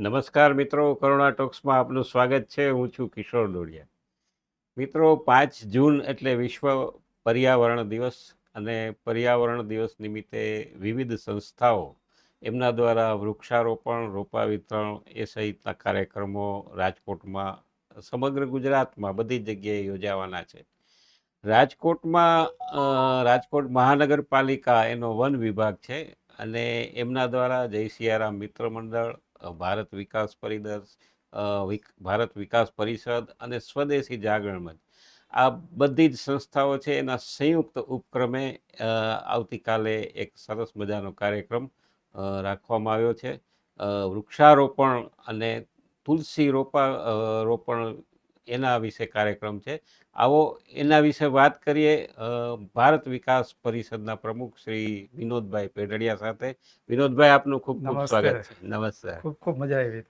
નમસ્કાર મિત્રો, કરુણા ટોક્સમાં આપનું સ્વાગત છે. હું છું કિશોર ડોડિયા મિત્રો, પાંચ જૂન એટલે વિશ્વ પર્યાવરણ દિવસ અને પર્યાવરણ દિવસ નિમિત્તે વિવિધ સંસ્થાઓ એમના દ્વારા વૃક્ષારોપણ રોપા વિતરણ એ સહિતના કાર્યક્રમો રાજકોટમાં, સમગ્ર ગુજરાતમાં બધી જગ્યાએ યોજાવાના છે. રાજકોટમાં રાજકોટ મહાનગરપાલિકા એનો વન વિભાગ છે અને એમના દ્વારા જય સિયારામ મિત્ર મંડળ ભારત વિકાસ પરિદર્શ ભારત વિકાસ પરિષદ અને સ્વદેશી જાગરણ મંચ આ બધી જ સંસ્થાઓ છે. એના સંયુક્ત ઉપક્રમે આવતીકાલે એક સરસ મજાનો કાર્યક્રમ રાખવામાં આવ્યો છે. વૃક્ષારોપણ અને તુલસી રોપા રોપણ એના વિશે કાર્યક્રમ છે. આવો એના વિશે વાત કરીએ ભારત વિકાસ પરિષદના પ્રમુખ શ્રી વિનોદભાઈ પેઢડિયા સાથે. વિનોદભાઈ આપનું ખૂબ ખૂબ સ્વાગત છે. નમસ્કાર ખૂબ ખૂબ મજા આવી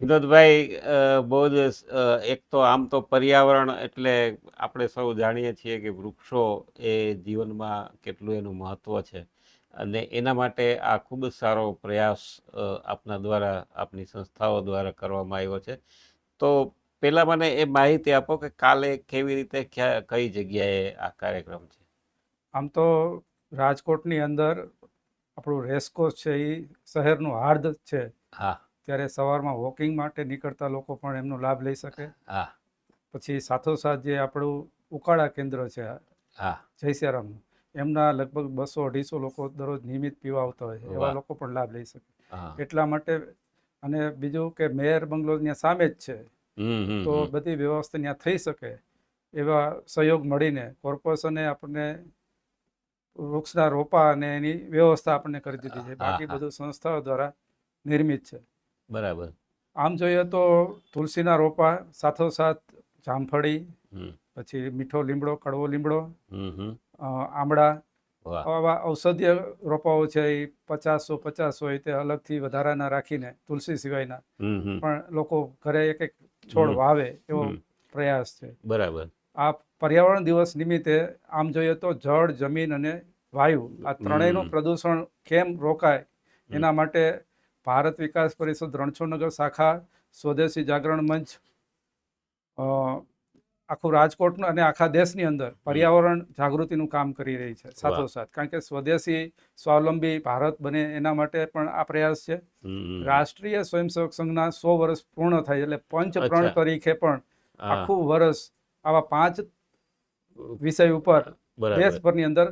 વિનોદભાઈ બહુ જ એક તો આમ તો પર્યાવરણ એટલે આપણે સૌ જાણીએ છીએ કે વૃક્ષો એ જીવનમાં કેટલું એનું મહત્વ છે. અને એના માટે આ ખૂબ જ સારો પ્રયાસ આપના દ્વારા આપની સંસ્થાઓ દ્વારા કરવામાં આવ્યો છે. તો પહેલાં મને એ માહિતી આપો કે કાલે કેવી રીતે કઈ જગ્યાએ આ કાર્યક્રમ છે? આમ તો રાજકોટની અંદર આપણું રેસકોર્સ છે એ શહેરનું હાર્દ છે. હા. ત્યારે સવારમાં વોકિંગ માટે નીકળતા લોકો પણ એમનો લાભ લઈ શકે. હા. પછી સાથોસાથ જે આપણું ઉકાળા કેન્દ્ર છે હા. જય સિયારામનું એમના લગભગ બસો અઢીસો લોકો દરરોજ નિયમિત પીવા આવતા હોય એવા લોકો પણ લાભ લઈ શકે. એટલા માટે અને બીજું કે મેયર બંગલો ત્યાં સામે જ છે. તો બધી વ્યવસ્થા ત્યાં થઈ શકે એવા સહયોગ મળીને કોર્પોરેશને આપણને વૃક્ષના રોપા અને એની વ્યવસ્થા આપણને કરી દીધી છે. બાકી બધું સંસ્થાઓ દ્વારા નિર્મિત છે. બરાબર. આમ જોઈએ તો તુલસીના રોપા સાથોસાથ જામફળી પછી મીઠો લીમડો કડવો લીમડો આમળા આવા ઔષધીય રોપાઓ છે એ પચાસો પચાસ હોય તે અલગથી વધારાના રાખીને તુલસી સિવાયના. પણ લોકો ઘરે એક એક છોડ વાવે એવો પ્રયાસ છે. બરાબર. આ પર્યાવરણ દિવસ નિમિત્તે આમ જોઈએ તો જળ જમીન અને વાયુ આ ત્રણેયનું. પ્રદૂષણ કેમ રોકાય એના માટે ભારત વિકાસ પરિષદ રણછોડનગર શાખા સ્વદેશી જાગરણ મંચ અ, આખું રાજકોટનું અને આખા દેશની અંદર પર્યાવરણ જાગૃતિનું કામ કરી રહી છે સાથોસાથ. કારણ કે સ્વદેશી સ્વાવલંબી ભારત બને એના માટે પણ આ પ્રયાસ છે. રાષ્ટ્રીય સ્વયંસેવક સંઘના સો વર્ષ પૂર્ણ થાય એટલે પંચ પ્રણ તરીકે પણ આખું વર્ષ આવા પાંચ વિષય ઉપર દેશભરની અંદર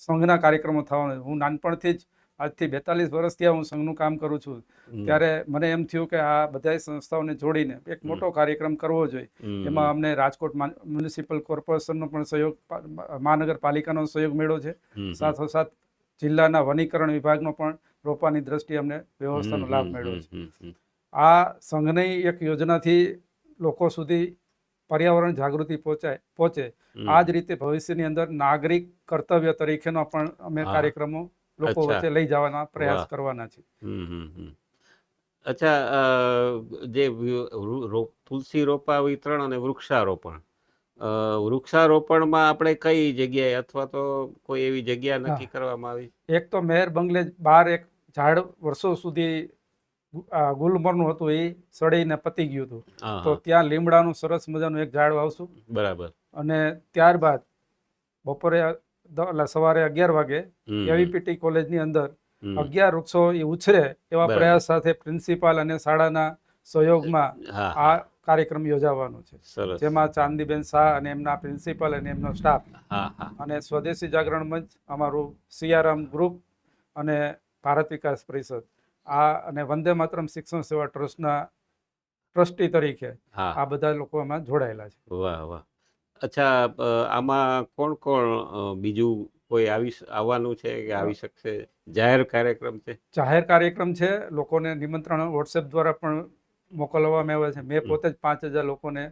સંઘના કાર્યક્રમો થવાના હું નાનપણથી જ આજથી બેતાલીસ વર્ષથી હું સંઘનું કામ કરું છું. ત્યારે મને એમ થયું કે આ બધાય સંસ્થાઓને જોડીને એક મોટો કાર્યક્રમ કરવો જોઈએ. એમાં અમને રાજકોટ મ્યુનિસિપલ કોર્પોરેશનનો પણ સહયોગ મહાનગરપાલિકાનો સહયોગ મળ્યો છે. સાથોસાથ જિલ્લાના વનીકરણ વિભાગનો પણ રોપાની દ્રષ્ટિએ અમને વ્યવસ્થાનો લાભ. મળ્યો છે. આ સંઘની એક યોજનાથી લોકો સુધી પર્યાવરણ જાગૃતિ પહોંચાય પહોંચે. આ જ રીતે ભવિષ્યની અંદર નાગરિક કર્તવ્ય તરીકેનો પણ અમે કાર્યક્રમો લોકો વચ્ચે લઈ જવાના પ્રયાસ કરવાના છે. અચ્છા જે તુલસી રોપા વિતરણ અને વૃક્ષારોપણ. વૃક્ષારોપણમાં આપણે કઈ જગ્યાએ અથવા તો કોઈ એવી જગ્યા નક્કી કરવામાં આવી? એક તો મેર બંગલે બહાર એક ઝાડ વર્ષો સુધી ગુલમરનું હતું એ સડીને પતી ગયું હતું. તો. ત્યાં લીમડાનું સરસ મજાનું એક ઝાડ વાવશું. બરાબર. અને ત્યારબાદ બપોરે એટલે સવારે અગિયાર વાગે. એવીપીટી કોલેજની અંદર અગિયાર વૃક્ષો એ ઉછરે એવા પ્રયાસ સાથે પ્રિન્સિપાલ અને શાળાના સહયોગમાં આ કાર્યક્રમ યોજાવાનો છે. જેમાં ચાંદીબેન શાહ અને એમના પ્રિન્સિપાલ અને એમનો સ્ટાફ અને સ્વદેશી જાગરણ મંચ અમારું સિયારામ ગ્રુપ અને ભારત વિકાસ પરિષદ આ અને વંદે માતરમ શિક્ષણ સેવા ટ્રસ્ટના ટ્રસ્ટી તરીકે આ બધા લોકો એમાં જોડાયેલા છે. વાહ વાહ. અચ્છા આમાં કોણ કોણ બીજું કોઈ આવી આવવાનું છે કે આવી શકશે? જાહેર કાર્યક્રમ છે? જાહેર કાર્યક્રમ છે. લોકોને નિમંત્રણ વોટ્સએપ દ્વારા પણ મોકલવામાં આવે છે. મેં પોતે જ પાંચ હજાર લોકોને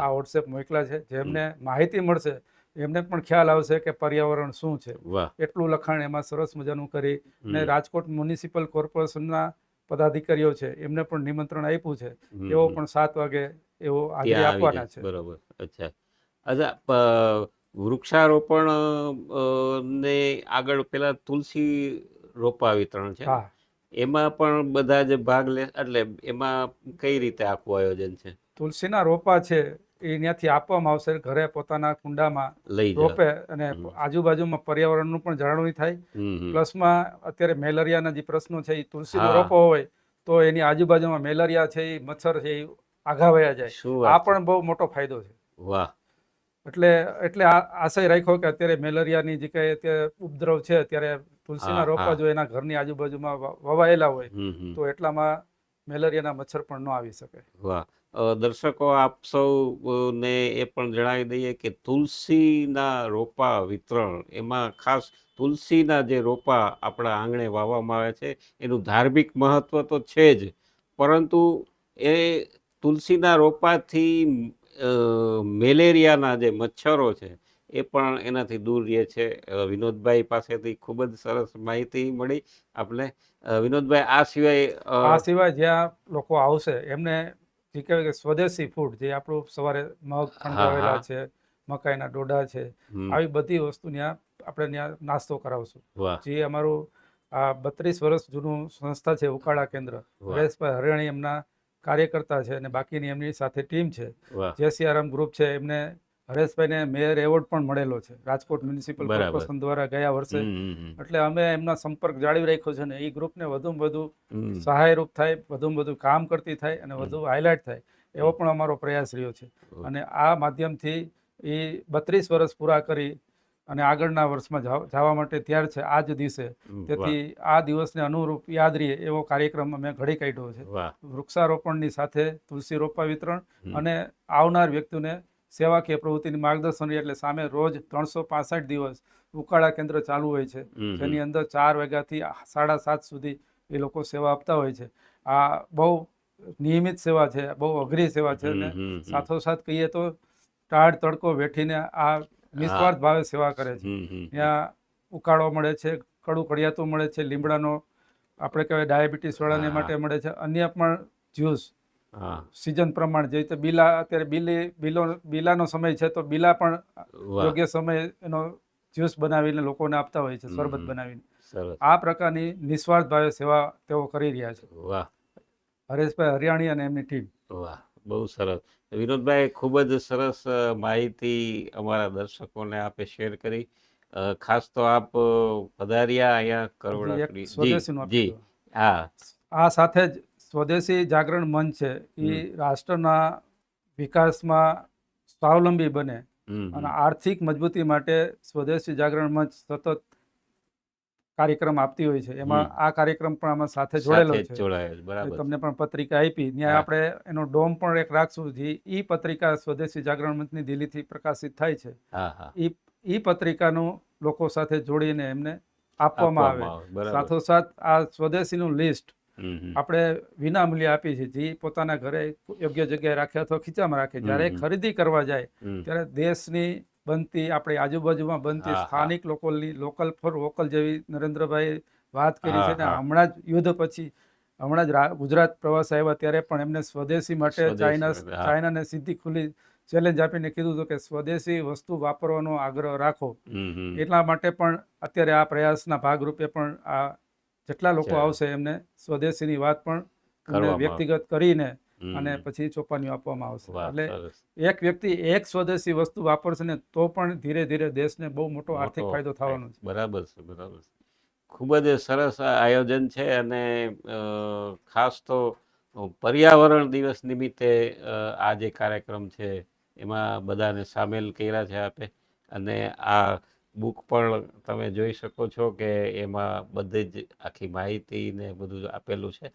આ વોટ્સએપ મોકલ્યા છે. જેમને માહિતી મળશે એમને પણ ખ્યાલ આવશે કે પર્યાવરણ શું છે. એટલું લખાણ એમાં સરસ મજાનું કરી. ને રાજકોટ મ્યુનિસિપલ કોર્પોરેશનના પદાધિકારીઓ છે એમને પણ નિમંત્રણ આપ્યું છે. એવો પણ સાત વાગે એવો હાજરી આપવાના છે. બરોબર. અચ્છા. અચ્છા વૃક્ષારોપણ ને આગળ પેલા તુલસી રોપા વિતરણ છે. એમાં પણ બધા જ ભાગ લે એટલે એમાં કઈ રીતે આખું આયોજન છે? તુલસીના રોપા છે એ ત્યાંથી આપવામાં આવશે ઘરે પોતાના કુંડામાં લઈ રોપે અને. આજુબાજુમાં પર્યાવરણનું પણ જાળવણી થાય. પ્લસમાં અત્યારે મેલેરિયાના જે પ્રશ્નો છે એ તુલસીનો રોપો હોય તો એની આજુબાજુમાં મેલેરિયા છે એ મચ્છર છે એ આઘા વયા જાય આ પણ બહુ મોટો ફાયદો છે. વાહ. એટલે એટલે આ આશય રાખ્યો કે અત્યારે મેલેરિયાની જે કઈ અત્યારે ઉપદ્રવ છે અત્યારે તુલસીના રોપા જો એના ઘરની આજુબાજુમાં વવાયેલા હોય. તો એટલામાં મેલેરિયાના મચ્છર પણ ન આવી શકે. વાહ. દર્શકો આપ સૌ ને એ પણ જણાવી દઈએ કે તુલસીના રોપા વિતરણ એમાં ખાસ તુલસીના જે રોપા આપણા આંગણે વાવવામાં આવે છે એનું ધાર્મિક મહત્વ તો છે જ પરંતુ એ તુલસીના રોપાથી મેલેરિયાના જે મચ્છરો છે એ પણ એનાથી દૂર રહે છે. વિનોદભાઈ પાસેથી ખૂબ જ સરસ માહિતી મળી. આપણે વિનોદભાઈ આ સિવાય આ સિવાય જ્યાં લોકો આવશે એમને જે કહેવાય કે સ્વદેશી ફૂડ જે આપણું સવારે મગ ખંડાવેલા છે મકાઈના ડોડા છે આવી બધી વસ્તુ ત્યાં આપણે ત્યાં નાસ્તો કરાવશું. જે અમારું આ બત્રીસ વર્ષ જૂનું સંસ્થા છે ઉકાળા કેન્દ્ર. હરેશભાઈ હરિયાણી એમના કાર્યકર્તા છે અને બાકીની એમની સાથે ટીમ છે. વાહ. જે સિયારામ ગ્રુપ છે એમને હરેશભાઈને મેયર એવોર્ડ પણ મળેલો છે. રાજકોટ મ્યુનિસિપલ કોર્પોરેશન દ્વારા ગયા વર્ષે. એટલે અમે એમના સંપર્ક જાળવી રાખ્યો છે ને એ ગ્રુપને વધુમાં વધુ સહાયરૂપ થાય વધુમાં વધુ કામ કરતી થાય અને વધુ હાઇલાઇટ થાય એવો પણ અમારો પ્રયાસ રહ્યો છે. અને આ માધ્યમથી એ બત્રીસ વર્ષ પૂરા કરી અને આગળના વર્ષમાં જવા માટે તૈયાર છે. આ જ દિવસે. તેથી આ દિવસને અનુરૂપ યાદ રહીએ એવો કાર્યક્રમ અમે ઘડી કાઢ્યો છે. વૃક્ષારોપણની સાથે તુલસી રોપા વિતરણ અને આવનાર વ્યક્તિને સેવાકીય પ્રવૃત્તિની માર્ગદર્શન એટલે સામે રોજ ત્રણસો પાસઠ દિવસ ઉકાળા કેન્દ્ર ચાલુ હોય છે. જેની અંદર ચાર વાગ્યાથી સાડા સાત સુધી એ લોકો સેવા આપતા હોય છે. આ બહુ નિયમિત સેવા છે બહુ અઘરી સેવા છે અને. સાથોસાથ કહીએ તો ટાળ તડકો વેઠીને આ નિસ્વાર્થ ભાવે સેવા કરે છે. ત્યાં ઉકાળો મળે છે કડું કડિયાતું મળે છે લીમડાનો આપણે કહેવાય ડાયાબિટીસ વાળાને. માટે મળે છે. અન્ય પણ જ્યુસ સિઝન પ્રમાણે જે રીતે બીલા અત્યારે બીલી બીલો બીલાનો સમય છે તો બીલા પણ યોગ્ય સમય એનો જ્યુસ બનાવીને લોકોને આપતા હોય છે સરબત શરબત બનાવીને. આ પ્રકારની નિસ્વાર્થ ભાવે સેવા તેઓ કરી રહ્યા છે. વાહ. હરેશભાઈ હરિયાણી અને એમની ટીમ. વાહ. બહુ સરસ. વિનોદભાઈ ખૂબ જ સરસ માહિતી અમારા દર્શકોને આપે શેર કરી. ખાસ તો આપ પધાર્યા અહીંયા દો. હા. આ સાથે જ સ્વદેશી જાગરણ મંચ છે એ રાષ્ટ્રના વિકાસમાં સ્વાવલંબી બને અને આર્થિક મજબૂતી માટે સ્વદેશી જાગરણ મંચ સતત કાર્યક્રમ આપતી હોય છે. એમાં આ કાર્યક્રમ પણ આમાં સાથે જોડેલો છે. તમને પણ પત્રિકા આપી. ત્યાં આપણે એનો ડોમ પણ એક રાખશું જે ઈ પત્રિકા સ્વદેશી જાગરણ મંચની દિલ્હીથી પ્રકાશિત થાય છે. ઈ ઈ પત્રિકાનું લોકો સાથે જોડીને એમને આપવામાં આવે. સાથોસાથ આ સ્વદેશીનું લિસ્ટ. આપણે વિનામૂલ્ય આપી છે જે પોતાના ઘરે યોગ્ય જગ્યાએ રાખે અથવા ખીચામાં રાખે. જ્યારે ખરીદી કરવા જાય ત્યારે દેશની બનતી આપણી આજુબાજુમાં બનતી. સ્થાનિક લોકોની લોકલ ફોર વોકલ જેવી નરેન્દ્રભાઈ વાત કરી છે ને હમણાં જ યુદ્ધ પછી હમણાં જ ગુજરાત પ્રવાસ આવ્યા ત્યારે પણ એમને સ્વદેશી માટે ચાઇના ચાઇનાને સીધી ખુલ્લી ચેલેન્જ આપીને કીધું હતું કે સ્વદેશી વસ્તુ વાપરવાનો આગ્રહ રાખો. એટલા માટે પણ અત્યારે આ પ્રયાસના ભાગરૂપે પણ આ જેટલા લોકો આવશે એમને સ્વદેશીની વાત પણ. વ્યક્તિગત કરીને અને પછી ચોપાનીઓ આપવામાં આવશે. એટલે એક વ્યક્તિ એક સ્વદેશી વસ્તુ વાપરશે ને તો પણ ધીરે ધીરે દેશને બહુ મોટો આર્થિક ફાયદો થવાનો છે. બરાબર છે બરાબર છે. ખૂબ જ સરસ આયોજન છે અને ખાસ તો પર્યાવરણ દિવસ નિમિત્તે આ જે કાર્યક્રમ છે એમાં બધાને સામેલ કર્યા છે આપે. અને આ બુક પણ તમે જોઈ શકો છો કે એમાં બધી જ આખી માહિતી ને બધું આપેલું છે.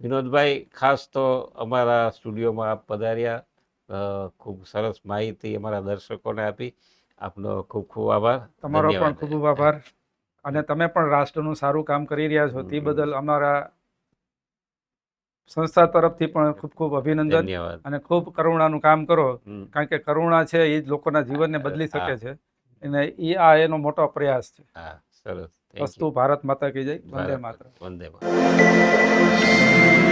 વિનોદભાઈ ખાસ તો અમારા સ્ટુડિયોમાં આપ પધાર્યા. ખૂબ સરસ માહિતી અમારા દર્શકોને આપી. આપનો ખૂબ ખૂબ આભાર. તમારો પણ ખૂબ ખૂબ આભાર. અને તમે પણ રાષ્ટ્રનું સારું કામ કરી રહ્યા છો તે બદલ અમારા સંસ્થા તરફથી પણ ખૂબ ખૂબ અભિનંદન અને ખૂબ કરુણાનું કામ કરો. કારણ કે કરુણા છે એ જ લોકોના જીવનને બદલી શકે છે. અને એ આ એનો મોટો પ્રયાસ છે. હા સરસ. વસ્તુ ભારત માતા કહી જાય. વંદે માતા. વંદે માતરમ.